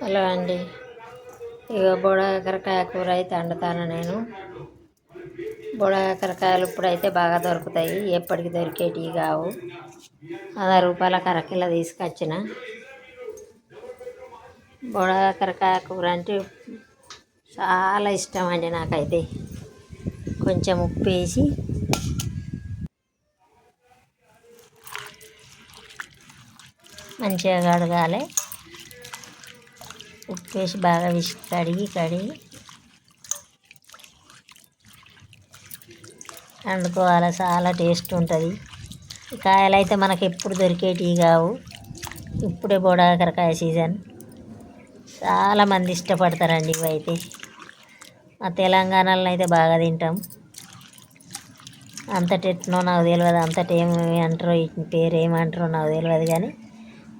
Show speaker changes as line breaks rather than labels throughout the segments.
Hello అండి. ఇక బుడకాకరకాయ కూర అయితే వండుతాను నేను. బుడకాకరకాయలు ఇప్పుడైతే బాగా దొరుకుతాయి. ఎప్పటికి దొరికేటివి కావు. వంద రూపాయల కరకిల తీసుకొచ్చిన. బుడకాకరకాయ కూర అంటే చాలా ఇష్టం అండి నాకైతే. కొంచెం ఉప్పు వేసి మంచిగా కడగాలి. ఉప్పు వేసి బాగా విసి కడిగి కడిగి. వండుకోవాలి చాలా టేస్ట్ ఉంటుంది. కాయలు అయితే మనకు ఎప్పుడు దొరికేటివి కావు. ఇప్పుడే బోడాకరకాయ సీజన్. చాలామంది ఇష్టపడతారండి ఇవైతే. మా తెలంగాణలో అయితే బాగా తింటాం. అంతటెట్నో నాకు తెలియదు అంతటి అంటారో పేరు ఏమంటారో నాకు తెలియదు కానీ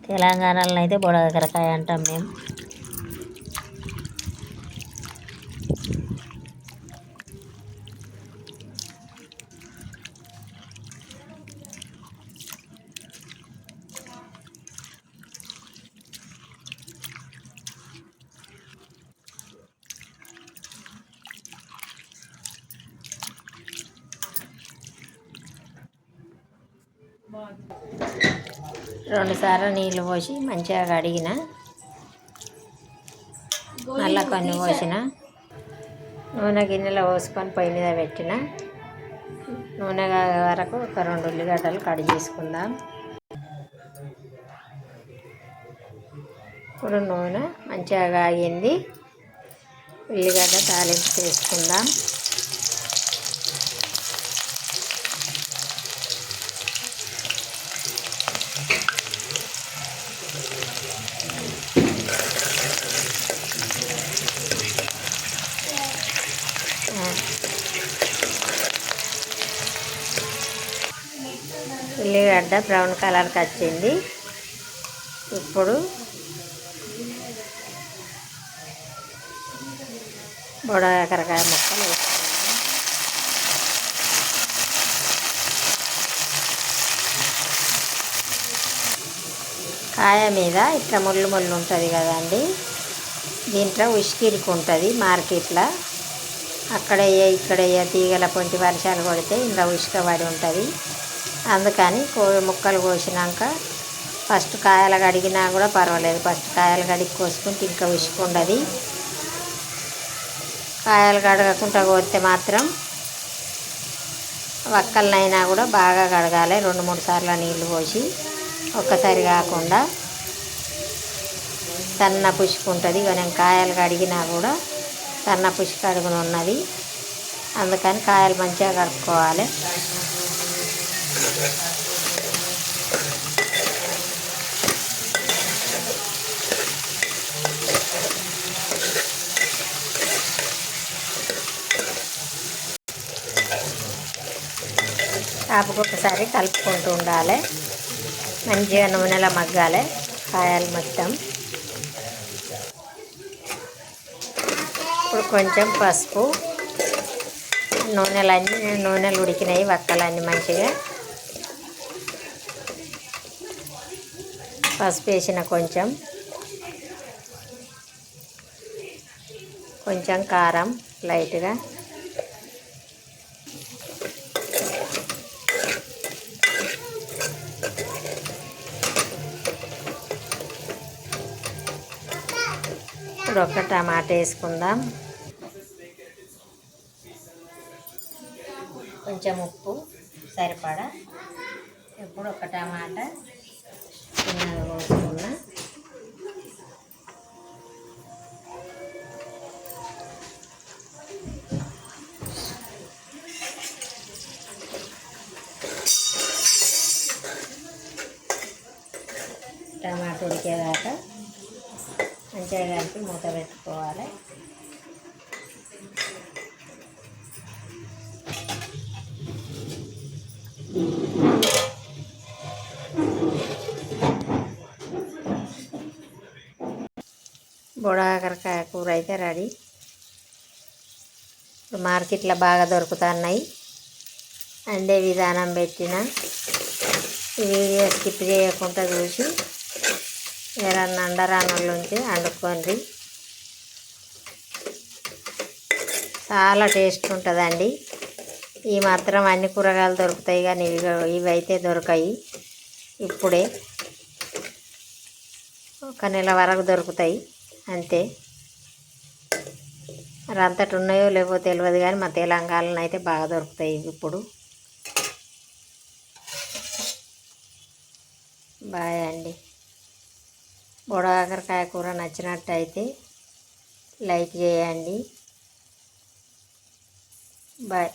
తెలంగాణలో అయితే బుడగకరకాయ అంటాం మేము. రెండుసార్లు నీళ్ళు పోసి మంచిగా కడిగిన. మళ్ళా కొన్ని పోసిన. నూనె గిన్నెలో పోసుకొని పొయ్యి మీద పెట్టిన. నూనె వరకు ఒక రెండు ఉల్లిగడ్డలు కడి చేసుకుందాం. ఇప్పుడు నూనె మంచిగా కాగింది. ఉల్లిగడ్డ తాలింపు చేసుకుందాం. ఉల్లిగడ్డ బ్రౌన్ కలర్కి వచ్చింది. ఇప్పుడు బుడకాకరకాయ ముక్కలు వేసుకుందాం. కాయ మీద ఇట్లా ముళ్ళు ముళ్ళు ఉంటుంది కదండి. దీంట్లో ఉసికిరికి ఉంటుంది మార్కెట్లో. అక్కడ ఇక్కడ తీగల పొంటి వర్షాలు కొడితే ఇంకా ఉసుక పడి ఉంటుంది. అందుకని కో ముక్కలు కోసినాక ఫస్ట్ కాయలు కడిగినా కూడా పర్వాలేదు. ఫస్ట్ కాయలు కడిగి కోసుకుంటే ఇంకా ఉసుక ఉండదు. కాయలు కడగకుండా కోస్తే మాత్రం వక్కలనైనా కూడా బాగా కడగాలి. రెండు మూడు సార్లు నీళ్ళు పోసి ఒక్కసారి కాకుండా సన్న పుష్పు ఉంటుంది. ఇక నేను కాయలు కడిగినా కూడా సన్న పుష్క అడుగునున్నది అందుకని కాయలు మంచిగా కడుక్కోవాలి. కాపుకొకసారి కలుపుకుంటూ ఉండాలి. మంచిగా నూనెలో మగ్గాలి. కాయలు మొత్తం. ఇప్పుడు కొంచెం పసుపు. నూనెలు అన్నీ నూనెలు ఉడికినాయి వక్కలన్నీ మంచిగా. పసుపు వేసిన కొంచెం. కొంచెం కారం లైట్గా. ఇప్పుడు ఒక టమాటా వేసుకుందాం. కొంచెం ఉప్పు సరిపడా. ఇప్పుడు ఒక టమాటా చిన్నగా కోసుకున్నా. టమాటా ఉడికేదాకా మంచిగా కలిపి మూత పెట్టుకోవాలి. బుడకాకరకాయ కూర అయితే రెడీ. ఇప్పుడు మార్కెట్లో బాగా దొరుకుతున్నాయి. అండే విధానం పెట్టిన. వీడియో స్కిప్ చేయకుండా చూసి ఎవరన్నా అండరానల్లోంచి వండుకోండి చాలా టేస్ట్ ఉంటుందండి. ఈ మాత్రం అన్ని కూరగాయలు దొరుకుతాయి కానీ ఇవి ఇవి అయితే దొరకాయి. ఇప్పుడే ఒక నెల వరకు దొరుకుతాయి. అంతే. మరి అంతటి ఉన్నాయో లేవో తెలియదు కానీ మా తెలంగాణలో అయితే బాగా దొరుకుతాయి ఇప్పుడు. బాయ్ అండి. బుడకాకరకాయ కూర నచ్చినట్టయితే లైక్ చేయండి. బాయ్.